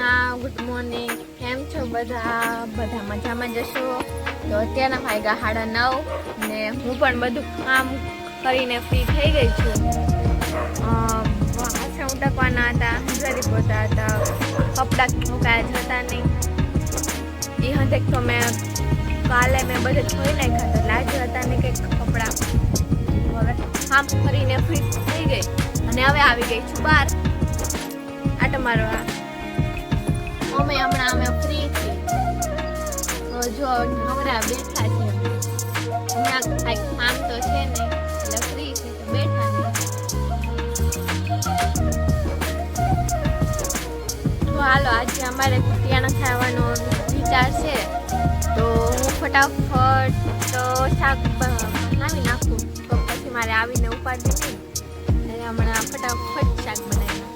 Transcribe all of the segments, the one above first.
Krishna good morning કેમ છો બધા? બધા મજામાં જશો? તો અત્યારના વાગ્યા સાડા નવ ને હું પણ બધું કામ કરીને ફ્રી થઈ ગઈ છું. વાસણ ઉટકવાના હતા હંજવારી પોતા હતા. કપડાં મુકાયા જતા નહીં. એ હતે તો મેં કાલે મેં બધે ધોઈ નાખ્યા હતા. લાજ હતા ને કંઈક કપડાં. હવે કામ કરીને ફ્રી થઈ ગઈ. અને હવે આવી ગઈ છું બહાર. આટો મારવા. અમે હમણાં અમે ફ્રી છીએ. જો નવરા બેઠા છે. હમણાં કાંઈક કામ તો છે નહીં એટલે ફ્રી છે તો બેઠા તો હાલો, આજે અમારે કુટિયાણા ખાવાનો વિચાર છે. તો હું ફટાફટ શાક બનાવી નાખું. તો પછી મારે આવીને ઉપાડી નહીં હમણાં ફટાફટ શાક બનાવી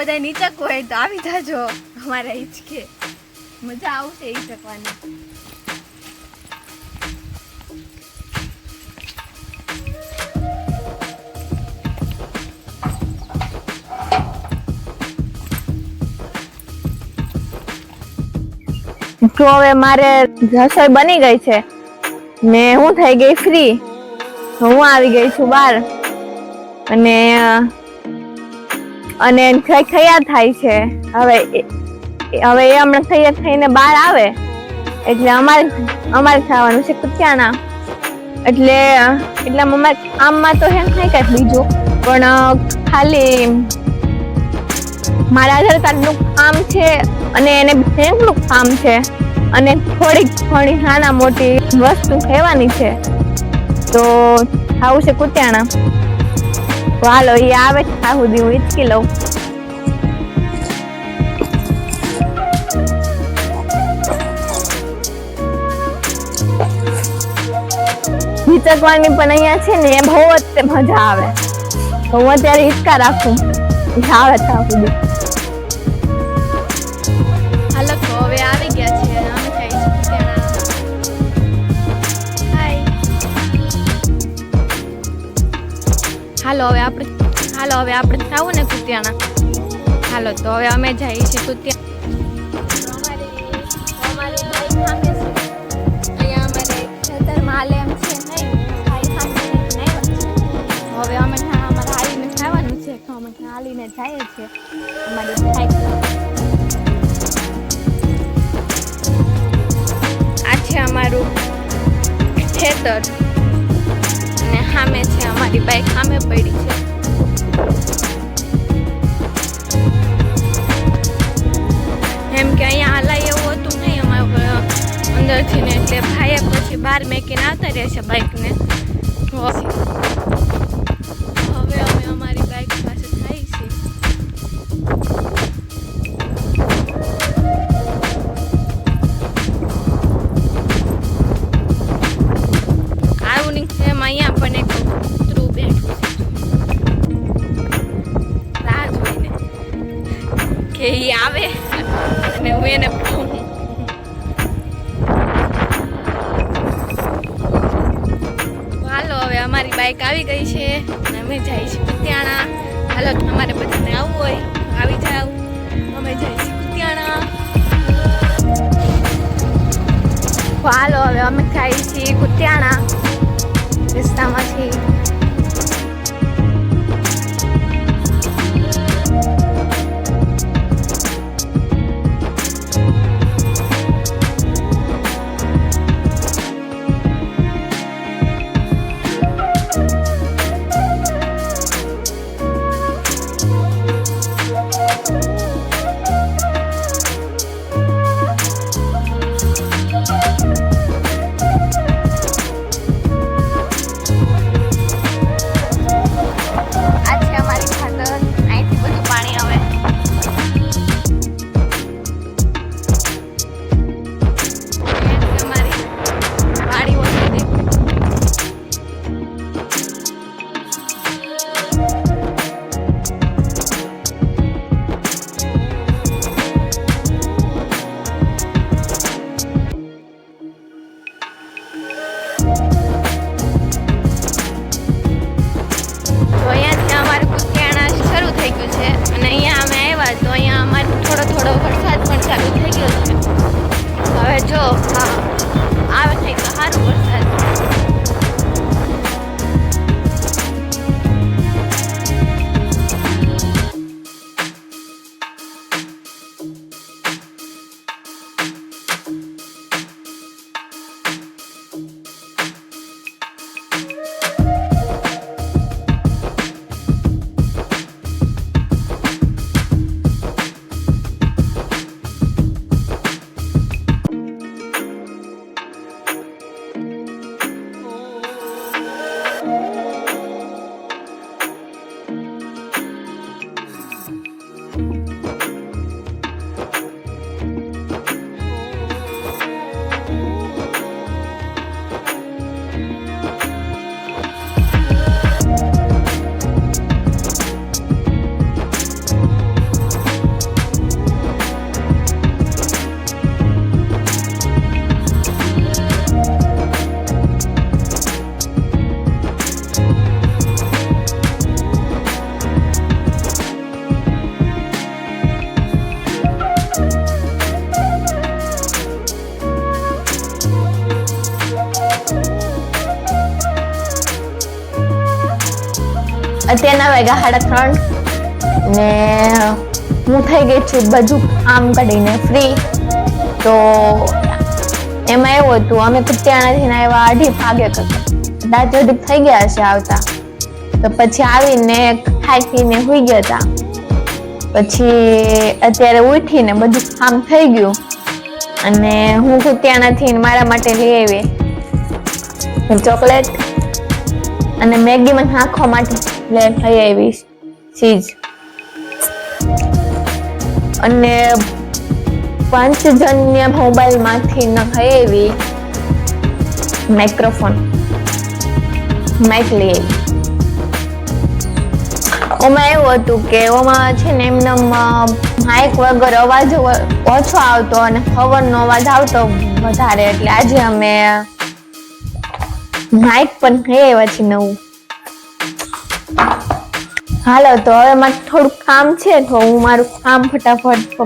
બધા નીચક હોય તો આવી જાજો અમારા હિંચકે. મજા આવશે હિંચકવાની તો હવે મારે રસોઈ બની ગઈ છે. ને હું થઈ ગઈ ફ્રી હું આવી ગઈ છું બહાર. અને અને કંઈક થયા છે. હવે હવે એ હમણાં તૈયાર થઈને બહાર આવે. એટલે અમારે અમારે ખાવાનું છે કુતિયાણા. એટલે એટલે અમારે કામમાં તો હે થાય કાંઈક બીજું. પણ ખાલી મારા આધાર કાર્ડનું કામ છે અને એને બેંકનું કામ છે. અને થોડીક ઘણી નાના મોટી વસ્તુ કહેવાની છે. તો, આવું છે કુતિયાણા. હાલો એ આવે છે આ સુધી હું હિચકી લઉં. હિચકવાની પણ અહીંયા છે ને, એ બહુ જ મજા આવે. તો હું અત્યારે હિચકા રાખું. આવે ત્યાં સુધી. હાલો, હવે આપણે હાલો, હવે આપણે આવું ને કુતિયાણા હાલો, તો હવે અમે જઈએ છીએ કુતિયા હવે અમે અમારે હાલીને ખાવાનું છે, તો અમે હાલીને જઈએ છીએ. અમારી આ છે અમારું ખેતર. સામે છે, અમારી બાઈક સામે પડી છે. એમ કે અહીંયા હાલાય એવું હતું નહીં અમારે અંદરથી ને એટલે ભાઈએ પછી બહાર મેકીને આવતા રહેશે બાઈકને. અને છે કુતિયાણા. હાલો તમારે બધાને આવવું હોય. આવી જાવ અમે જાય છીએ કુતિયાણા. હાલો, હવે અમે ખાઈ છીએ કુતિયાણા. રસ્તામાં અત્યારના વાગ્યા સાડા ત્રણ. ને હું થઈ ગઈ છું બધું આમ કરીને ફ્રી તો એમાં એવું હતું, અમે કુટિયાણાથી આવ્યા અઢી ભાગે રાત અઢી થઈ ગયા છે આવતા. તો પછી આવીને ખાઈ પીને સુઈ ગયા હતા પછી અત્યારે ઉઠીને બધું કામ થઈ ગયું. અને હું કુટિયાણાથી મારા માટે લઈ આવી. ચોકલેટ અને મેગી મને નાખવા માટે લે થઈ આવી ચીઝ અને માંથી નખાઈ એવી માઇક્રોફોન. માઇક લઈ આવી ઓમાં એવું હતું કે ઓમાં છે ને એમને માઇક વગર અવાજ ઓછો આવતો અને પવનનો અવાજ આવતો વધારે. એટલે આજે અમે માઇક પણ લઈ આવ્યા છીએ નવું. હાલો, તો હવે મારે થોડું કામ છે, તો હું મારું કામ ફટાફટ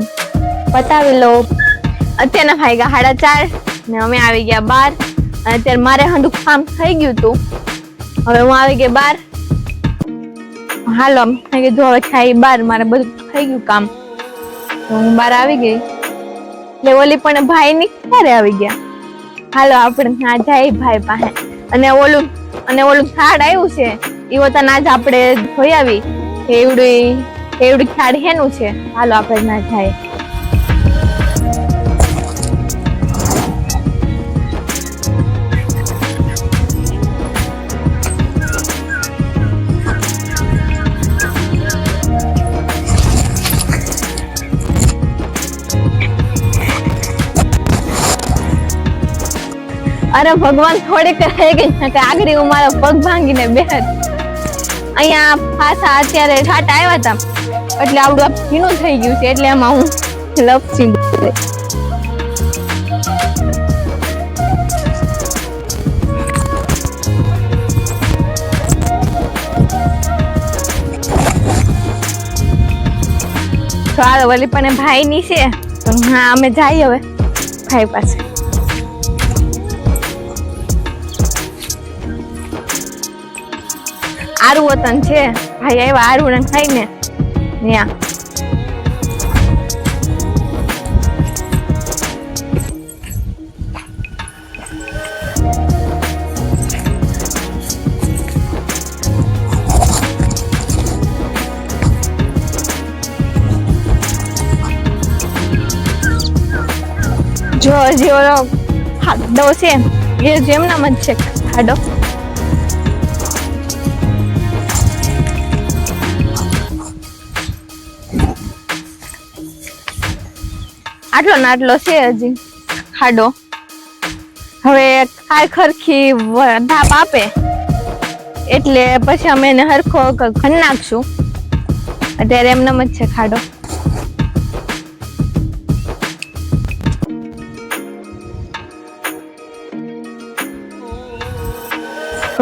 પતાવી લઉં. અત્યારના ભાઈ ગયા સાડા ચાર ને અમે આવી ગયા બાર. અને અત્યારે મારે હંધું કામ થઈ ગયું હતું. હવે હું આવી ગઈ બાર. હાલો મેં કીધું હવે ખાઈ બાર. મારે બધું થઈ ગયું કામ. હું બાર આવી ગઈ. એટલે ઓલી પણ ભાઈ ની ક્યારે આવી ગયા. હાલો, આપણે ના જાય ભાઈ પાસે. અને ઓલું અને ઓલું ઝાડ આવ્યું છે. એ ના આજ આપણે જોઈ આવી. એવડું એવડું ખ્યાલ હેનું છે? હાલો આપણે ના જાય. અરે ભગવાન થોડીક રહી ગઈ આગળ હું મારો પગ ભાંગીને બેહત અહીંયા પાછા અત્યારે છાટ આવ્યા હતા એટલે આવડું આ ભીનું થઈ ગયું છે, એટલે એમાં હું લપસી. તો વળી પણ ભાઈ ની છે. તો હા, અમે જઈએ હવે. ભાઈ પાસે. આરું વતન છે. ભાઈ આવ્યા આરું ને ખાઈને. ત્યાં જો હજી ઓલો ખાડો છે. એ જેમનામ જ છે. ખાડો આટલો ને આટલો છે હજી. ખાડો. હવે ખાય ખરખી ધાપ આપે. એટલે પછી અમે એને હરખો ખંડ નાખશું. અત્યારે એમનેમ જ છે ખાડો.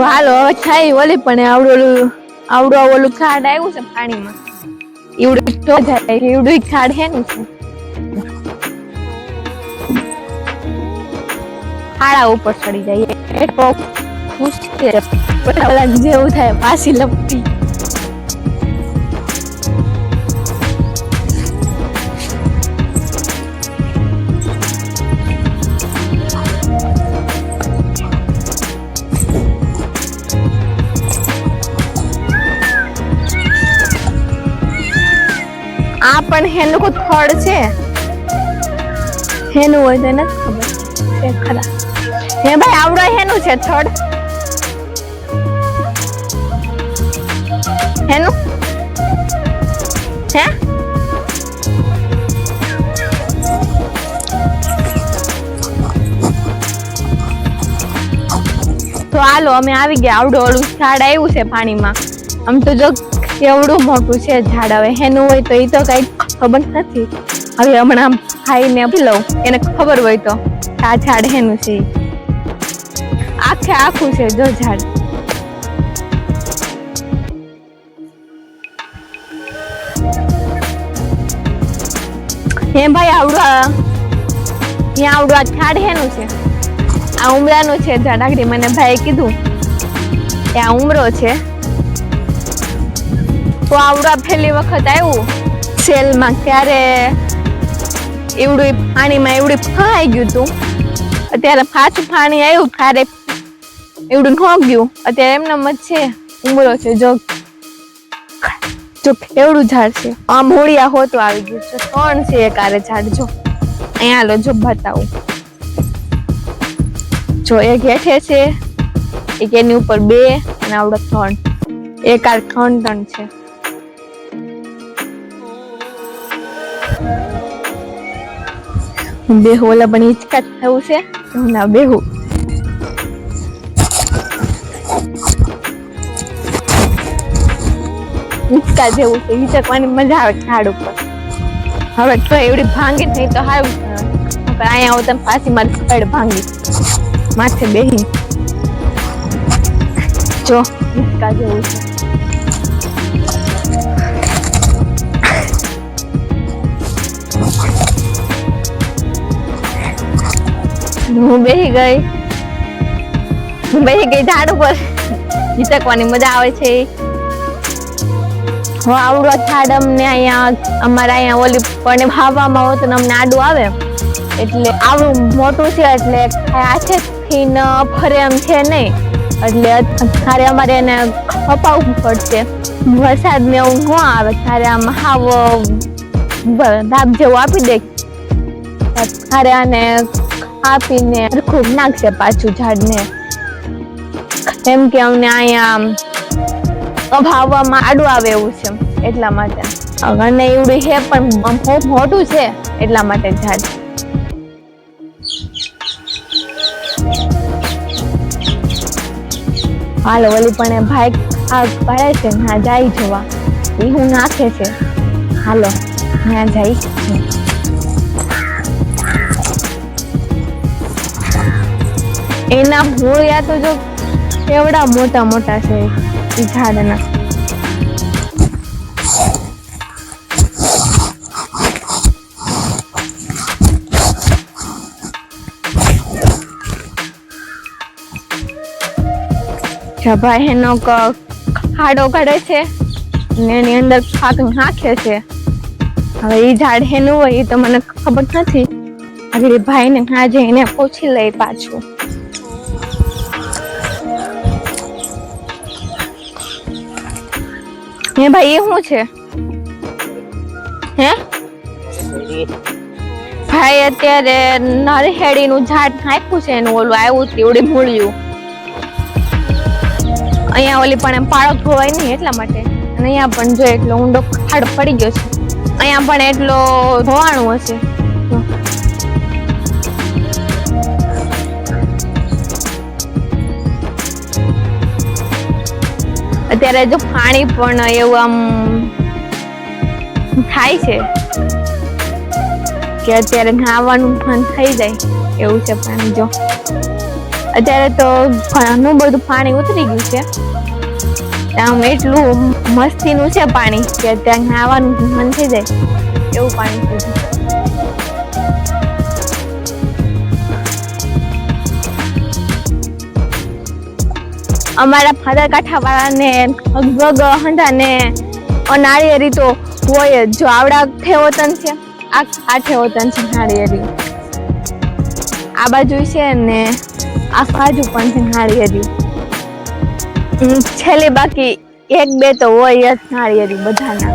હાલો, હવે થાય ઓલી પણ આવડું આવડું ઓલું ખાડ આવ્યું છે પાણીમાં. એવડું તો જાય એવડું ખાડ હે ને. છે ખાડા ઉપર ચડી જાય. એ મુશ્કેલ. જેવું થાય, પાછી લપટી. આ પણ હેનું કોઈ થડ છે. હેનું હોય તો નથી ખબર. ખરા. હે ભાઈ, આવડો હેનું છે થડ હેનું? હે? તો હાલો, અમે આવી ગયા. આવડું ઓલું ઝાડ આવ્યું છે પાણીમાં. આમ તો જો કેવડું મોટું છે ઝાડ હવે. એનું હોય તો એ તો કઈ ખબર નથી. હવે હમણાં ખાઈને પી લઉં. એને ખબર હોય તો. આ ઝાડ એનું છે ઈ. આખે છે, જો ઝાડ. હે ભાઈ આવડવા ત્યાં આવડવા ઝાડ હેનું છે? આ ઉમરાનું છે ઝાડ, આગળ મને ભાઈ કીધું. એ આ ઉમરો છે. તો આવડા પહેલી વખત આવ્યું, સેલમાં ત્યારે એવડું પાણીમાં એવડું ફાઈ ગયું હતું અત્યારે પાછું પાણી આવ્યું ત્યારે એવડું ન ગયું. અત્યારે એમને મત છે, ઉમરો છે, જો જો એવડું ઝાડ છે. આમ હોળિયા હોતું આવી ગયું છે. ત્રણ છે એક આરે ઝાડ? જો, અહીંયા લો જો બતાવું. જો, એક હેઠે છે, એક એની ઉપર બે, અને આવડો ત્રણ. એક આર ત્રણ ત્રણ છે. બે હોલા પણ હિચકા થયું છે. હું ના બેહુ. હિચકા જેવું છે હિચકવાની મજા આવે ઝાડ ઉપર. હવે તો એવડી ભાંગી થઈ તો સારું નકર અહીંયા આવો તમે પાછી મારી સ્પેડ ભાંગી. માથે બેહી જો હિચકા જેવું છે. હું બેહી ગઈ. હું બેહી ગઈ ઝાડ ઉપર. હિચકવાની મજા આવે છે હું આવડો થાડ અમને અહીંયા, અમારા અહીંયા ઓલી પણ ભાવવામાં હોય તો અમને આડું આવે. એટલે આવડું મોટું છે, એટલે હાથેથી ન ફરે એમ છે નહીં. એટલે તારે અમારે એને કપાવવું પડશે. વરસાદ ને એવું ન આવે, ત્યારે આમ હાવ ધાબ જેવું આપી દે. ત્યારે આને આપીને ખૂબ નાખશે પાછું ઝાડને. એમ કે અમને અહીંયા અભાવવામાં આડું આવે એવું છે એટલા માટે. અને એવડું છે, પણ ખૂબ મોટું છે, એટલા માટે ઝાડ હાલો. ઓલી પણ ભાઈ, આ પાડે છે, ના જાય જોવા. એ હું નાખે છે. હાલો, ના જાય. એના મૂળિયા તો જો કેવડા મોટા મોટા છે. એ ઝાડના ભાઈ એનો ખાડો કાઢે છે ને એની અંદર ખાક નાખે છે. હવે એ ઝાડ એનું હોય એ તો મને ખબર નથી. આગળ ભાઈને આજે એને પૂછી લઈ પાછું. હે ભાઈ, એ શું છે? હે? ભાઈ, અત્યારે નરહેડી નું ઝાડ નાખ્યું છે એનું ઓલું આવ્યું તેવડી મૂળ્યું. અહીંયા ઓલી પણ એમ પાળો ધોવાય નહીં એટલા માટે. અને અહીંયા પણ જો એટલો ઊંડો ખાડ પડી ગયો છે. અહીંયા પણ એટલો ધોવાણું હશે. અત્યારે જો પાણી પણ એવું આમ થાય છે કે અત્યારે નાવાનું મન થઈ જાય એવું છે પાણી જો. અત્યારે તો ઘણું બધું પાણી ઉતરી ગયું છે. આમ એટલું મસ્તીનું છે પાણી કે ત્યાં નાવાનું મન થઈ જાય એવું પાણી છે. અમારા ફાદર કાંઠા વાળાને લગભગ હંધાને નાળિયેરી તો હોય જ. જો આવડા ઠેવતન છે, આ આ ઠેવતન છે નાળિયેરી આ બાજુ છે ને આ બાજુ પણ છે નાળિયેરી છેલ્લે બાકી એક બે તો હોય જ નાળિયેરી બધાના.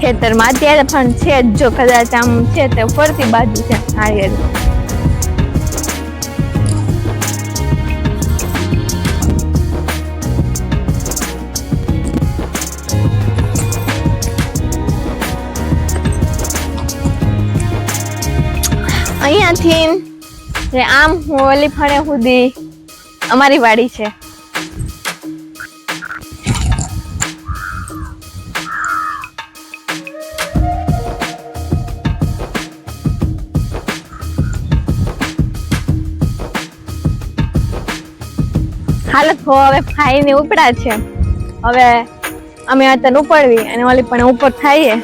ખેતરમાં અત્યારે પણ છે જ. જો કદાચ આમ છે તે ફરતી બાજુ છે નાળિયેરી અહીંયાથી જે આમ હોલી ફળે સુધી અમારી વાડી છે. હાલ, તો હવે ખાઈને ઉપડા છે. હવે અમે અત્યારે ઉપડવી અને ઓલી પણ ઉપર થઈએ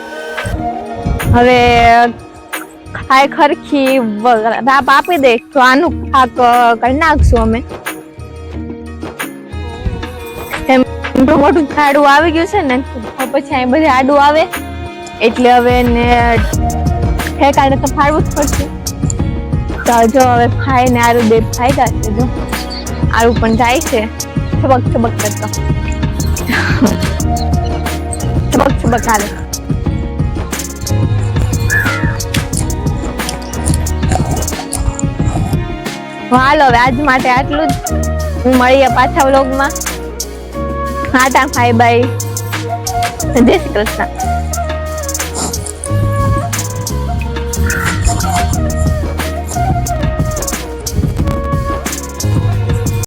હવે ખાય ખરખી રાપ આપી દે તો આનું ખાક કરી નાખશું અમે. કેમ મોટું ઝાડું આવી ગયું છે ને પછી અહીં બધે આડું આવે. એટલે હવે ને ફેંકાડે તો ફાડવું જ પડશે. તો જો હવે ફાઈ ને આરું બે ફાયદા છે, જો. આરું પણ જાય છે. છબક છબક કરતો. છબક છબક હાલે. હાલો, હવે આજ માટે આટલું જ. હું મળીએ પાછા વ્લોગમાં હાટા ફાઈ બાય જય શ્રી કૃષ્ણ.